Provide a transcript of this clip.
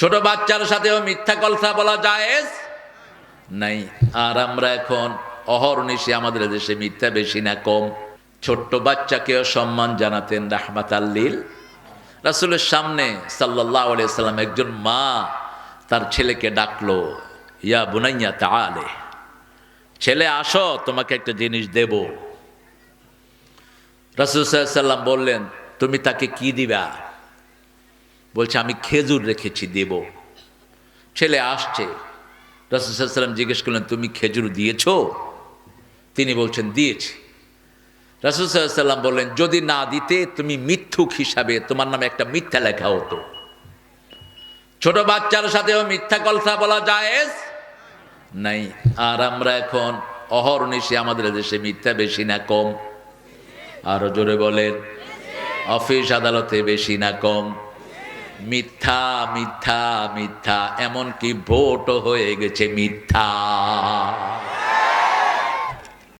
ছোট বাচ্চার সাথেও মিথ্যা কথা বলা জায়েজ? নাই। আর আমরা এখন অহর্নিশি আমাদের দেশে মিথ্যা বেশি না কম। ছোট্ট বাচ্চাকেও সম্মান জানাতেন রাহমাত আল্লিল রাসুলের সামনে সাল্লাহ সাল্লাম একজন মা তার ছেলেকে ডাকলো, ইয়া বুনাইয়া তালে ছেলে আসো, তোমাকে একটা জিনিস দেব। রাসুল সাল্লাম বললেন, তুমি তাকে কি দিবা? বলছে, আমি খেজুর রেখেছি, দেব। ছেলে আসছে, রাসুল সাল্লাম জিজ্ঞেস করলেন, তুমি খেজুর দিয়েছ? তিনি বলছেন, দিয়েছি। রাসুল সাল্লাম বললেন, যদি না দিতে, তুমি মিথ্যুক হিসাবে, তোমার নামে একটা মিথ্যা লেখা হতো। ছোট বাচ্চার সাথেও মিথ্যা কথা বলা জায়েজ নাই। আর আমরা এখন অহর্নিশি আমাদের দেশে মিথ্যা বেশি না কম। আরও জোরে বলেন, অফিস আদালতে বেশি না কম। মিথ্যা মিথ্যা মিথ্যা এমনকি ভোটও হয়ে গেছে মিথ্যা।